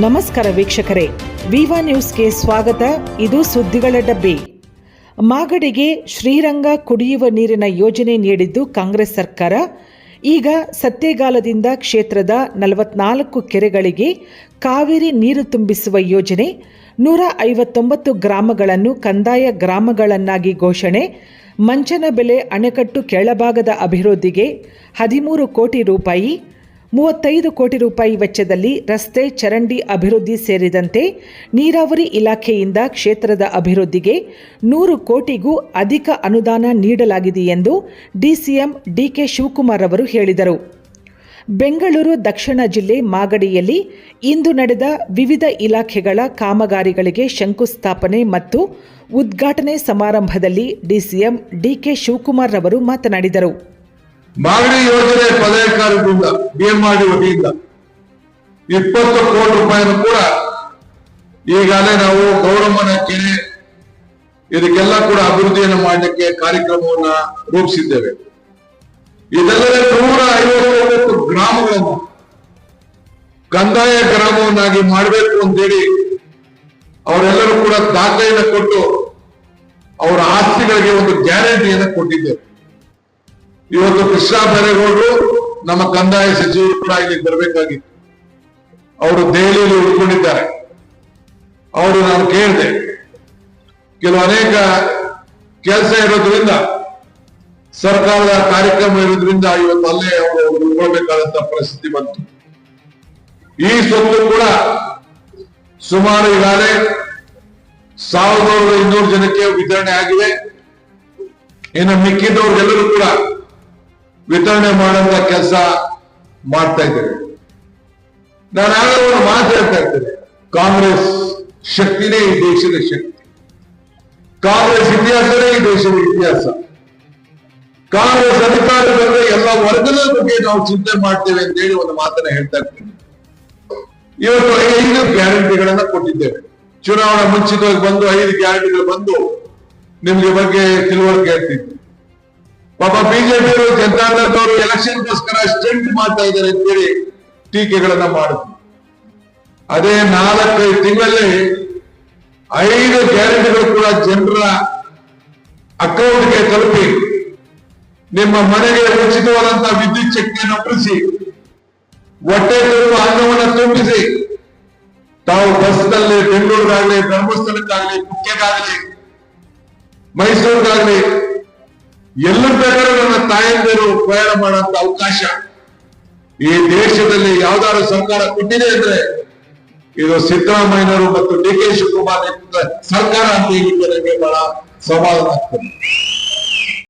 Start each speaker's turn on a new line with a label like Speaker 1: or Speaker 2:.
Speaker 1: ನಮಸ್ಕಾರ ವೀಕ್ಷಕರೇ. ವಿವಾ ನ್ಯೂಸ್ಗೆ ಸ್ವಾಗತ. ಇದು ಸುದ್ದಿಗಳ ಡಬ್ಬಿ. ಮಾಗಡಿಗೆ ಶ್ರೀರಂಗ ಕುಡಿಯುವ ನೀರಿನ ಯೋಜನೆ ನೀಡಿದ್ದು ಕಾಂಗ್ರೆಸ್ ಸರ್ಕಾರ. ಈಗ ಸತ್ಯಗಾಲದಿಂದ ಕ್ಷೇತ್ರದ ನಲವತ್ನಾಲ್ಕು ಕೆರೆಗಳಿಗೆ ಕಾವೇರಿ ನೀರು ತುಂಬಿಸುವ ಯೋಜನೆ. ನೂರ ಐವತ್ತೊಂಬತ್ತು ಗ್ರಾಮಗಳನ್ನು ಕಂದಾಯ ಗ್ರಾಮಗಳನ್ನಾಗಿ ಘೋಷಣೆ. ಮಂಚನಬೆಲೆ ಅಣೆಕಟ್ಟು ಕೆಳಭಾಗದ ಅಭಿವೃದ್ಧಿಗೆ ಹದಿಮೂರು ಕೋಟಿ ರೂಪಾಯಿ. ಮೂವತ್ತೈದು ಕೋಟಿ ರೂಪಾಯಿ ವೆಚ್ಚದಲ್ಲಿ ರಸ್ತೆ, ಚರಂಡಿ ಅಭಿವೃದ್ಧಿ ಸೇರಿದಂತೆ ನೀರಾವರಿ ಇಲಾಖೆಯಿಂದ ಕ್ಷೇತ್ರದ ಅಭಿವೃದ್ಧಿಗೆ ನೂರು ಕೋಟಿಗೂ ಅಧಿಕ ಅನುದಾನ ನೀಡಲಾಗಿದೆ ಎಂದು ಡಿಸಿಎಂ ಡಿಕೆ ಶಿವಕುಮಾರ್ ಅವರು ಹೇಳಿದರು. ಬೆಂಗಳೂರು ದಕ್ಷಿಣ ಜಿಲ್ಲೆ ಮಾಗಡಿಯಲ್ಲಿ ಇಂದು ನಡೆದ ವಿವಿಧ ಇಲಾಖೆಗಳ ಕಾಮಗಾರಿಗಳಿಗೆ ಶಂಕುಸ್ಥಾಪನೆ ಮತ್ತು ಉದ್ಘಾಟನೆ ಸಮಾರಂಭದಲ್ಲಿ ಡಿಸಿಎಂ ಡಿಕೆ ಶಿವಕುಮಾರ್ ಅವರು ಮಾತನಾಡಿದರು.
Speaker 2: ಮಾಗಡಿ ಯೋಜನೆ ಪದಾಧಿಕಾರಿಗಳಿಂದ ಬಿಎಂಆರ್ಡಿ ವತಿಯಿಂದ ಇಪ್ಪತ್ತು ಕೋಟಿ ರೂಪಾಯಿನೂ ಕೂಡ ಈಗಾಗಲೇ ನಾವು ಗೌರಮ್ಮನ ಕೆರೆ, ಇದಕ್ಕೆಲ್ಲ ಕೂಡ ಅಭಿವೃದ್ಧಿಯನ್ನು ಮಾಡಲಿಕ್ಕೆ ಕಾರ್ಯಕ್ರಮವನ್ನ ರೂಪಿಸಿದ್ದೇವೆ. ಇದಲ್ಲದೆ ನೂರ ಐವತ್ತೊಂಬತ್ತು ಗ್ರಾಮಗಳನ್ನು ಕಂದಾಯ ಗ್ರಾಮವನ್ನಾಗಿ ಮಾಡಬೇಕು ಅಂತೇಳಿ ಅವರೆಲ್ಲರೂ ಕೂಡ ದಾಖಲೆಯನ್ನು ಕೊಟ್ಟು ಅವರ ಆಸ್ತಿಗಳಿಗೆ ಒಂದು ಗ್ಯಾರಂಟಿಯನ್ನು ಕೊಟ್ಟಿದ್ದೇವೆ. ಇವತ್ತು ಕೃಷ್ಣ ಬೈರೇಗೌಡರು ನಮ್ಮ ಕಂದಾಯ ಸಚಿವರು ಇಲ್ಲಿಗೆ ಬರಬೇಕಾಗಿತ್ತು. ಅವರು ದೆಹಲಿಯಲ್ಲಿ ಉಳ್ಕೊಂಡಿದ್ದಾರೆ. ಅವರು ನಾನು ಕೇಳಿದೆ. ಕೆಲವು ಅನೇಕ ಕೆಲಸ ಇರೋದ್ರಿಂದ, ಸರ್ಕಾರದ ಕಾರ್ಯಕ್ರಮ ಇರೋದ್ರಿಂದ ಇವತ್ತು ಅಲ್ಲೇ ಅವರು ಉಳ್ಕೊಳ್ಬೇಕಾದಂತ ಪರಿಸ್ಥಿತಿ ಬಂತು. ಈ ಸ್ವತ್ತು ಕೂಡ ಸುಮಾರು ಈಗಾಗಲೇ ಸಾವಿರದ ಇನ್ನೂರು ಜನಕ್ಕೆ ವಿತರಣೆ ಆಗಿದೆ. ಇನ್ನು ಮಿಕ್ಕಿದವ್ರಿಗೆಲ್ಲರೂ ಕೂಡ ವಿತರಣೆ ಮಾಡುವಂತ ಕೆಲಸ ಮಾಡ್ತಾ ಇದ್ದೇವೆ. ನಾನು ಯಾರೋ ಮಾತು ಹೇಳ್ತಾ ಇದ್ದೇನೆ. ಕಾಂಗ್ರೆಸ್ ಶಕ್ತಿನೇ ಈ ದೇಶದ ಶಕ್ತಿ. ಕಾಂಗ್ರೆಸ್ ಇತಿಹಾಸವೇ ಈ ದೇಶದ ಇತಿಹಾಸ. ಕಾಂಗ್ರೆಸ್ ಅಧಿಕಾರ ಬಂದ್ರೆ ಎಲ್ಲ ವರ್ಗದ ಬಗ್ಗೆ ನಾವು ಚಿಂತೆ ಮಾಡ್ತೇವೆ ಅಂತ ಹೇಳಿ ಒಂದು ಮಾತನ್ನ ಹೇಳ್ತಾ ಇರ್ತೀನಿ ಇವತ್ತು ಐದು ಗ್ಯಾರಂಟಿಗಳನ್ನ ಕೊಟ್ಟಿದ್ದೇವೆ. ಚುನಾವಣಾ ಮುಂಚಿತವಾಗಿ ಬಂದು, ಐದು ಗ್ಯಾರಂಟಿಗಳು ಬಂದು ನಿಮ್ಗೆ ಬಗ್ಗೆ ತಿಳುವಳಿಕೆ ಹೇಳ್ತಿದ್ವಿ ಪಾಪ ಬಿಜೆಪಿ ಜನತಾದಳದವರು ಎಲೆಕ್ಷನ್ಗೋಸ್ಕರ ಸ್ಟೆಂಟ್ ಮಾಡ್ತಾ ಇದ್ದಾರೆ ಅಂತೇಳಿ ಟೀಕೆಗಳನ್ನ ಮಾಡುದು ಅದೇ ನಾಲ್ಕೈದು ತಿಂಗಳಲ್ಲಿ ಐದು ಗ್ಯಾರಂಟಿಗಳು ಕೂಡ ಜನರ ಅಕೌಂಟ್ಗೆ ತಲುಪಿ ನಿಮ್ಮ ಮನೆಗೆ ಉಚಿತವಾದಂತಹ ವಿದ್ಯುತ್ ಶಕ್ತಿಯನ್ನು ಒಪ್ಪಿಸಿ ಹೊಟ್ಟೆ ತುಂಬ ಅನ್ನವನ್ನು ತುಂಬಿಸಿ ತಾವು ಬಸ್ನಲ್ಲಿ ಬೆಂಗಳೂರಿಗಾಗ್ಲಿ ಧರ್ಮಸ್ಥಳಕ್ಕಾಗಲಿ, ಕುಕ್ಕೆಗಾಗ್ಲಿ ಮೈಸೂರಿಗಾಗ್ಲಿ ಎಲ್ಲ ಬೇಕಾದ್ರೂ ನನ್ನ ತಾಯಂದಿರು ಪ್ರಯಾಣ ಮಾಡುವಂತ ಅವಕಾಶ ಈ ದೇಶದಲ್ಲಿ ಯಾವ್ದಾದ್ರು ಸರ್ಕಾರ ಕೊಟ್ಟಿದೆ ಅಂದ್ರೆ ಇದು ಸಿದ್ದರಾಮಯ್ಯನವರು ಮತ್ತು ಡಿ ಕೆ ಶಿವಕುಮಾರ್ ಸರ್ಕಾರ ಅಂತ ಹೇಳಿಕ್ಕೆ ನನಗೆ ಬಹಳ ಸಮಾಧಾನ ಆಗ್ತದೆ.